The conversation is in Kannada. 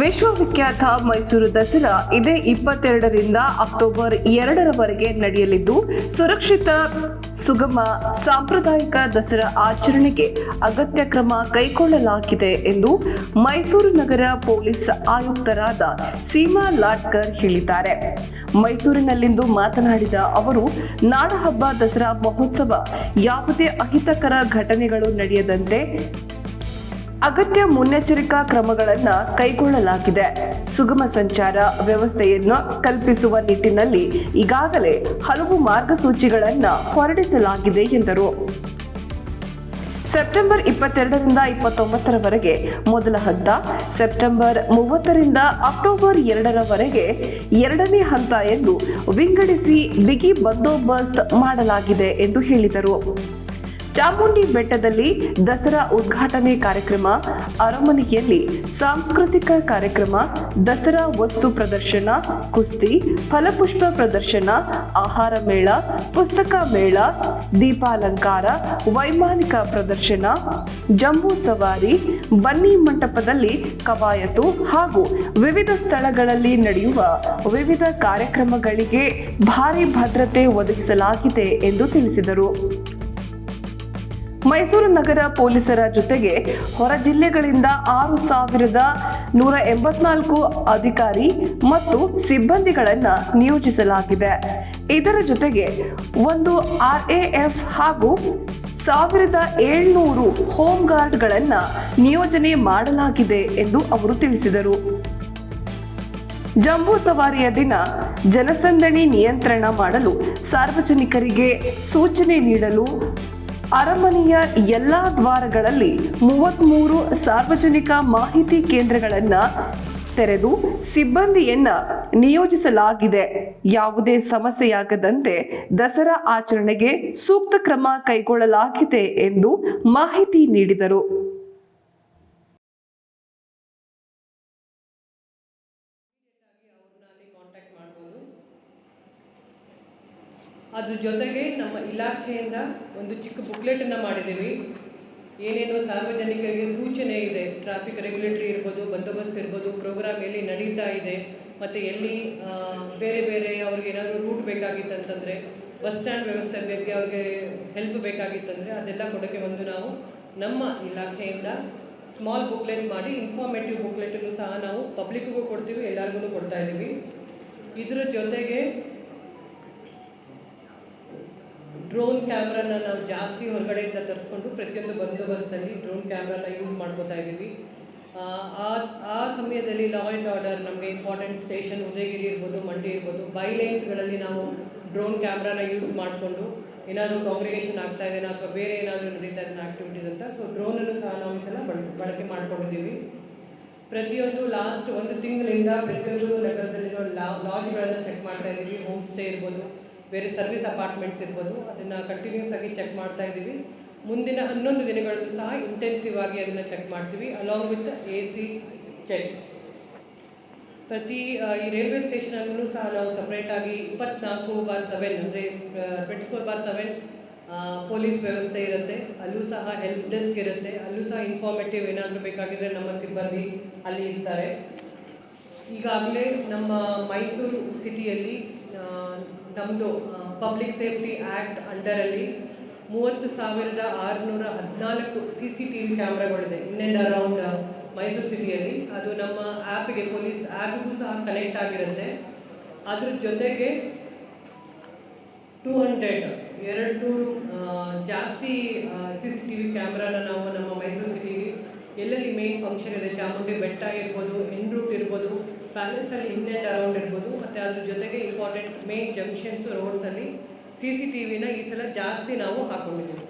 ವಿಶ್ವವಿಖ್ಯಾತ ಮೈಸೂರು ದಸರಾ ಇದೇ ಇಪ್ಪತ್ತೆರಡರಿಂದ ಅಕ್ಟೋಬರ್ ಎರಡರವರೆಗೆ ನಡೆಯಲಿದ್ದು, ಸುರಕ್ಷಿತ, ಸುಗಮ, ಸಾಂಪ್ರದಾಯಿಕ ದಸರಾ ಆಚರಣೆಗೆ ಅಗತ್ಯ ಕ್ರಮ ಕೈಗೊಳ್ಳಲಾಗಿದೆ ಎಂದು ಮೈಸೂರು ನಗರ ಪೊಲೀಸ್ ಆಯುಕ್ತರಾದ ಸೀಮಾ ಲಾಟ್ಕರ್ ಹೇಳಿದ್ದಾರೆ. ಮೈಸೂರಿನಲ್ಲಿಂದು ಮಾತನಾಡಿದ ಅವರು, ನಾಡಹಬ್ಬ ದಸರಾ ಮಹೋತ್ಸವ ಯಾವುದೇ ಅಹಿತಕರ ಘಟನೆಗಳು ನಡೆಯದಂತೆ ಅಗತ್ಯ ಮುನ್ನೆಚ್ಚರಿಕಾ ಕ್ರಮಗಳನ್ನು ಕೈಗೊಳ್ಳಲಾಗಿದೆ. ಸುಗಮ ಸಂಚಾರ ವ್ಯವಸ್ಥೆಯನ್ನು ಕಲ್ಪಿಸುವ ನಿಟ್ಟಿನಲ್ಲಿ ಈಗಾಗಲೇ ಹಲವು ಮಾರ್ಗಸೂಚಿಗಳನ್ನು ಹೊರಡಿಸಲಾಗಿದೆ ಎಂದರು. ಸೆಪ್ಟೆಂಬರ್ ಇಪ್ಪತ್ತೆರಡರಿಂದ ಇಪ್ಪತ್ತೊಂಬತ್ತರವರೆಗೆ ಮೊದಲ ಹಂತ, ಸೆಪ್ಟೆಂಬರ್ ಮೂವತ್ತರಿಂದ ಅಕ್ಟೋಬರ್ ಎರಡರವರೆಗೆ ಎರಡನೇ ಹಂತ ಎಂದು ವಿಂಗಡಿಸಿ ಬಿಗಿ ಬಂದೋಬಸ್ತ್ ಮಾಡಲಾಗಿದೆ ಎಂದು ಹೇಳಿದರು. ಚಾಮುಂಡಿ ಬೆಟ್ಟದಲ್ಲಿ ದಸರಾ ಉದ್ಘಾಟನೆ ಕಾರ್ಯಕ್ರಮ, ಅರಮನೆಯಲ್ಲಿ ಸಾಂಸ್ಕೃತಿಕ ಕಾರ್ಯಕ್ರಮ, ದಸರಾ ವಸ್ತು ಪ್ರದರ್ಶನ, ಕುಸ್ತಿ, ಫಲಪುಷ್ಪ ಪ್ರದರ್ಶನ, ಆಹಾರ ಮೇಳ, ಪುಸ್ತಕ ಮೇಳ, ದೀಪಾಲಂಕಾರ, ವೈಮಾನಿಕ ಪ್ರದರ್ಶನ, ಜಂಬೂ ಸವಾರಿ, ಬನ್ನಿ ಮಂಟಪದಲ್ಲಿ ಕವಾಯತು ಹಾಗೂ ವಿವಿಧ ಸ್ಥಳಗಳಲ್ಲಿ ನಡೆಯುವ ವಿವಿಧ ಕಾರ್ಯಕ್ರಮಗಳಿಗೆ ಭಾರಿ ಭದ್ರತೆ ಒದಗಿಸಲಾಗಿದೆ ಎಂದು ತಿಳಿಸಿದರು. ಮೈಸೂರು ನಗರ ಪೊಲೀಸರ ಜೊತೆಗೆ ಹೊರ ಜಿಲ್ಲೆಗಳಿಂದ ಆರು ಸಾವಿರದ ನೂರ ಎಂಬತ್ನಾಲ್ಕು ಅಧಿಕಾರಿ ಮತ್ತು ಸಿಬ್ಬಂದಿಗಳನ್ನು ನಿಯೋಜಿಸಲಾಗಿದೆ. ಇದರ ಜೊತೆಗೆ ಒಂದು ಆರ್ಎಎಫ್ ಹಾಗೂ ಸಾವಿರದ ಏಳ್ನೂರು ಗಾರ್ಡ್ಗಳನ್ನು ನಿಯೋಜನೆ ಮಾಡಲಾಗಿದೆ ಎಂದು ಅವರು ತಿಳಿಸಿದರು. ಜಂಬೂ ಸವಾರಿಯ ದಿನ ಜನಸಂದಣಿ ನಿಯಂತ್ರಣ ಮಾಡಲು ಸಾರ್ವಜನಿಕರಿಗೆ ಸೂಚನೆ ನೀಡಲು ಅರಮನೆಯ ಎಲ್ಲಾ ದ್ವಾರಗಳಲ್ಲಿ ಮೂವತ್ತ್ಮೂರು ಸಾರ್ವಜನಿಕ ಮಾಹಿತಿ ಕೇಂದ್ರಗಳನ್ನು ತೆರೆದು ಸಿಬ್ಬಂದಿಯನ್ನ ನಿಯೋಜಿಸಲಾಗಿದೆ. ಯಾವುದೇ ಸಮಸ್ಯೆಯಾಗದಂತೆ ದಸರಾ ಆಚರಣೆಗೆ ಸೂಕ್ತ ಕ್ರಮ ಕೈಗೊಳ್ಳಲಾಗಿದೆ ಎಂದು ಮಾಹಿತಿ ನೀಡಿದರು. ಅದ್ರ ಜೊತೆಗೆ ನಮ್ಮ ಇಲಾಖೆಯಿಂದ ಒಂದು ಚಿಕ್ಕ ಬುಕ್ಲೆಟನ್ನು ಮಾಡಿದ್ದೀವಿ. ಏನೇನು ಸಾರ್ವಜನಿಕರಿಗೆ ಸೂಚನೆ ಇದೆ. ಟ್ರಾಫಿಕ್ ರೆಗ್ಯುಲೇಟರಿ ಇರ್ಬೋದು, ಬಂದೋಬಸ್ತ್ ಇರ್ಬೋದು, ಪ್ರೋಗ್ರಾಮ್ ಎಲ್ಲಿ ನಡೀತಾ ಇದೆ, ಮತ್ತು ಎಲ್ಲಿ ಬೇರೆ ಬೇರೆ ಅವ್ರಿಗೆ ಏನಾದರೂ ರೂಟ್ ಬೇಕಾಗಿತ್ತು ಅಂತಂದರೆ, ಬಸ್ ಸ್ಟ್ಯಾಂಡ್ ವ್ಯವಸ್ಥೆ ಬಗ್ಗೆ ಅವ್ರಿಗೆ ಹೆಲ್ಪ್ ಬೇಕಾಗಿತ್ತಂದರೆ ಅದೆಲ್ಲ ಕೊಡೋಕ್ಕೆ ಒಂದು ನಾವು ನಮ್ಮ ಇಲಾಖೆಯಿಂದ ಸ್ಮಾಲ್ ಬುಕ್ಲೆಟ್ ಮಾಡಿ ಇನ್ಫಾರ್ಮೇಟಿವ್ ಬುಕ್ಲೆಟನ್ನು ಸಹ ನಾವು ಪಬ್ಲಿಕ್ಗೂ ಕೊಡ್ತೀವಿ ಎಲ್ಲರಿಗೂ ಕೊಡ್ತಾ ಇದ್ದೀವಿ. ಇದರ ಜೊತೆಗೆ ಡ್ರೋನ್ ಕ್ಯಾಮ್ರಾನ ನಾವು ಜಾಸ್ತಿ ಹೊರಗಡೆಯಿಂದ ತರಿಸ್ಕೊಂಡು ಪ್ರತಿಯೊಂದು ಬಂದೋಬಸ್ತಲ್ಲಿ ಡ್ರೋನ್ ಕ್ಯಾಮ್ರಾನ ಯೂಸ್ ಮಾಡ್ಕೋತಾ ಇದ್ದೀವಿ. ಆ, ಆ ಸಮಯದಲ್ಲಿ ಲಾ ಆ್ಯಂಡ್ ಆರ್ಡರ್ ನಮಗೆ ಇಂಪಾರ್ಟೆಂಟ್ ಸ್ಟೇಷನ್ ಉದಯಗಿರಿ ಇರ್ಬೋದು ಮಂಡಿ ಇರ್ಬೋದು ಬೈಲೈನ್ಸ್ಗಳಲ್ಲಿ ನಾವು ಡ್ರೋನ್ ಕ್ಯಾಮ್ರಾನ ಯೂಸ್ ಮಾಡಿಕೊಂಡು ಏನಾದರೂ ಕಾಂಗ್ರಿಗೇಷನ್ ಆಗ್ತಾ ಇದೆ ಅಥವಾ ಬೇರೆ ಏನಾದರೂ ನಡೀತಾ ಇದೆ ಆ್ಯಕ್ಟಿವಿಟೀಸ್ ಅಂತ ಸೊ ಡ್ರೋನನ್ನು ಸಹ ನಾವು ಸಲ ಬಳಕೆ ಮಾಡ್ಕೊಂಡಿದ್ದೀವಿ. ಪ್ರತಿಯೊಂದು ಲಾಸ್ಟ್ ಒಂದು ತಿಂಗಳಿಂದ ಪ್ರತಿಯೊಂದು ನಗರದಲ್ಲಿರೋ ಲಾ ಲಾಜ್ಗಳನ್ನು ಚೆಕ್ ಮಾಡ್ತಾ ಇದ್ದೀವಿ ಹೋಮ್ ಸ್ಟೇ ಇರ್ಬೋದು. ಬೇರೆ ಸರ್ವಿಸ್ ಅಪಾರ್ಟ್ಮೆಂಟ್ಸ್ ಇರ್ಬೋದು, ಅದನ್ನು ಕಂಟಿನ್ಯೂಸ್ ಆಗಿ ಚೆಕ್ ಮಾಡ್ತಾ ಇದ್ದೀವಿ. ಮುಂದಿನ ಹನ್ನೊಂದು ದಿನಗಳಲ್ಲೂ ಸಹ ಇಂಟೆನ್ಸಿವ್ ಆಗಿ ಅದನ್ನು ಚೆಕ್ ಮಾಡ್ತೀವಿ along with A C check ಪ್ರತಿ ಈ ರೈಲ್ವೆ ಸ್ಟೇಷನಲ್ಲೂ ಸಹ ನಾವು ಸಪ್ರೇಟಾಗಿ ಇಪ್ಪತ್ನಾಲ್ಕು ಬಾರ್ ಸೆವೆನ್ ಅಂದರೆ twenty four bar seven police ವ್ಯವಸ್ಥೆ ಇರುತ್ತೆ. ಅಲ್ಲೂ ಸಹ ಹೆಲ್ಪ್ ಡೆಸ್ಕ್ ಇರುತ್ತೆ. ಅಲ್ಲೂ ಸಹ ಇನ್ಫಾರ್ಮೇಟಿವ್ ಏನಾದರೂ ಬೇಕಾಗಿದ್ರೆ ನಮ್ಮ ಸಿಬ್ಬಂದಿ ಅಲ್ಲಿ ಇರ್ತಾರೆ. ಈಗಾಗಲೇ ನಮ್ಮ ಮೈಸೂರು ಸಿಟಿಯಲ್ಲಿ ನಮ್ಮದು ಪಬ್ಲಿಕ್ ಸೇಫ್ಟಿ ಆ್ಯಕ್ಟ್ ಅಂಡರಲ್ಲಿ ಮೂವತ್ತು ಸಾವಿರದ ಆರುನೂರ ಹದಿನಾಲ್ಕು ಸಿ ಸಿ ಟಿ ವಿ ಕ್ಯಾಮ್ರಾಗಳಿದೆ. ಇನ್ ಆ್ಯಂಡ್ ಅರೌಂಡ್ ಮೈಸೂರು ಸಿಟಿಯಲ್ಲಿ. ಅದು ನಮ್ಮ ಆ್ಯಪ್ಗೆ ಪೊಲೀಸ್ ಆ್ಯಪ್ಗೂ ಸಹ ಕನೆಕ್ಟ್ ಆಗಿರುತ್ತೆ. ಅದ್ರ ಜೊತೆಗೆ ಟೂ ಹಂಡ್ರೆಡ್, ಎರಡು ನೂರು ಜಾಸ್ತಿ ಸಿ ಸಿ ಟಿ ವಿ ಕ್ಯಾಮ್ರಾನ ನಾವು ನಮ್ಮ ಮೈಸೂರು ಸಿಟಿಗೆ ಎಲ್ಲೆಲ್ಲಿ ಮೇನ್ ಫಂಕ್ಷನ್ ಇದೆ, ಚಾಮುಂಡಿ ಬೆಟ್ಟ ಇರ್ಬೋದು ಎನ್ ರೂಟ್ ಇರ್ಬೋದು ಪ್ಯಾಲೇಸಲ್ಲಿ ಇನ್ ಆ್ಯಂಡ್ ಅರೌಂಡ್ ಇರ್ಬೋದು, ಮತ್ತೆ ಅದ್ರ ಜೊತೆಗೆ ಇಂಪಾರ್ಟೆಂಟ್ ಮೇನ್ ಜಂಕ್ಷನ್ಸ್ ರೋಡ್ಸಲ್ಲಿ ಸಿ ಸಿ ಟಿ ವಿನ ಈ ಸಲ ಜಾಸ್ತಿ ನಾವು ಹಾಕೊಂಡಿದ್ದೀವಿ.